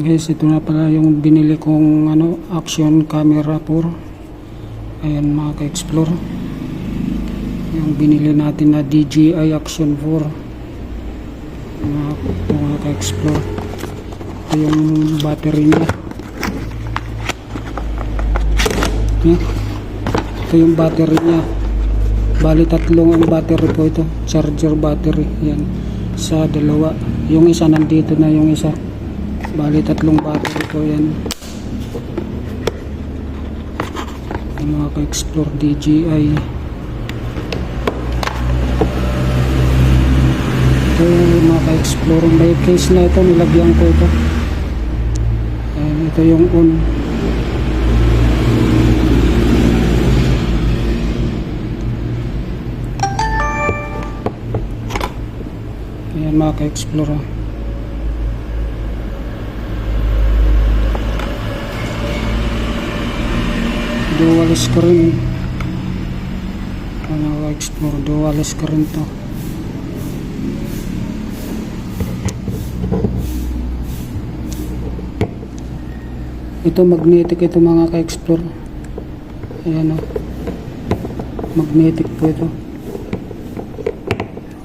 guys ito na pala yung binili kong ano action camera 4 ayan mga ka-explore. Yung binili natin na DJI action 4 mga, mga ka-explore. Ito yung battery niya. Ito yung battery niya. Bali tatlong ang battery po ito. Charger battery. Yan sa dalawa. Yung isa nandito na yung isa bali tatlong battery po yan. Yung mga ka-explore DJI ito yung mga ka-explore. May case na ito nilagyan ko ito. Ayan, ito yung on Ayan mga ka-explore dual screen ano explore dual screen to. Ito magnetic ito mga ka-explore. Ayan o magnetic po ito.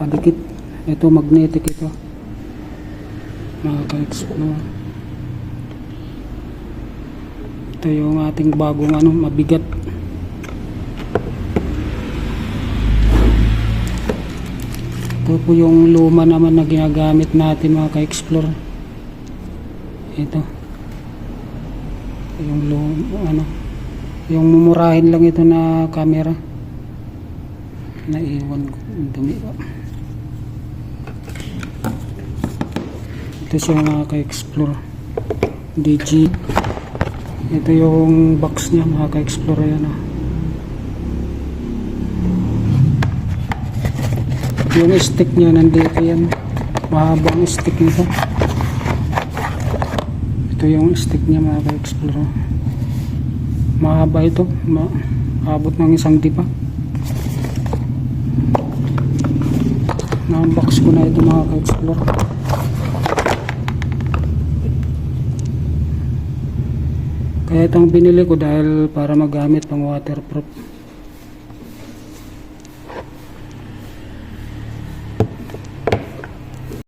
Kadikit ito magnetic ito. Mga ka-explore ito yung ating bagong ano mabigat. Ito po yung luma naman na ginagamit natin mga ka-explore. Ito. Yung luma ano yung mumurahin lang ito na camera. Naiwan ko dumi pa. Ito siya mga ka-explore. DG ito yung box niya mga ka-explore yan ah. yung stick niya nandito yan. Mahabang stick nito. Ito yung stick niya mga ka-explore mahaba ito. Ma abot ng isang dipa na-unbox ko na ito mga ka-explore itong binili ko dahil para magamit pang waterproof.